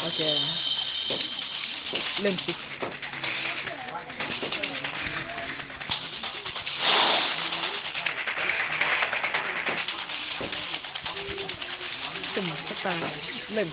我给你认识这么个认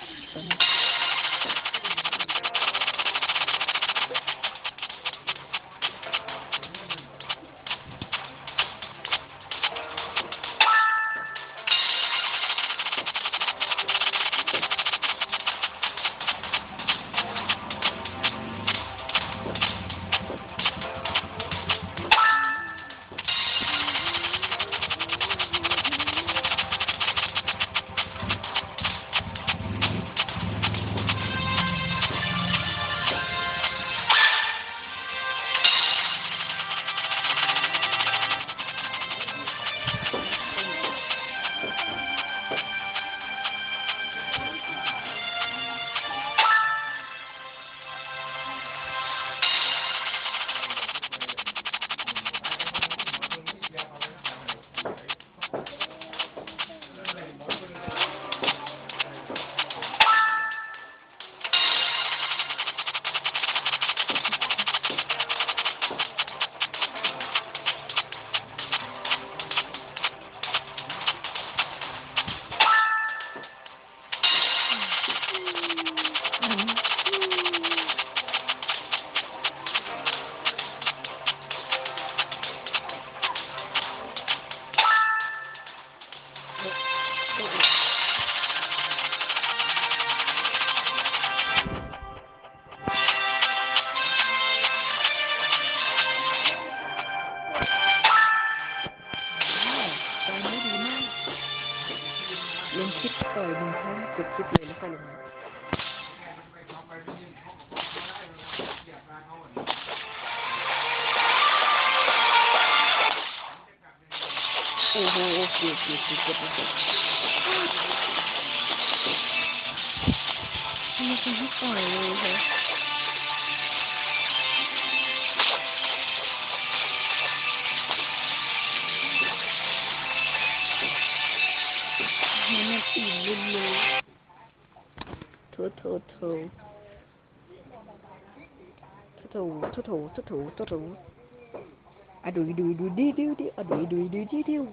ลงคลิปต่อยหนึ่งครั้งจบคลิปเลยแล้วก็ลง nó aqui, aqui, aqui, aqui, aqui. Não tem recolher, velho. Minha filha, Tô, tô, tô. Tô, tô, tô, tô, tô, tô, tô. อะดูดูดูดิดิดิอะดูดูดูดิดิว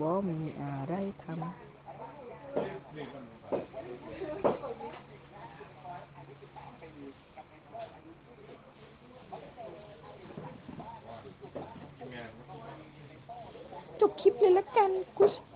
ว่ามีอะไรทำจบคลิปเลยละกันกุ๊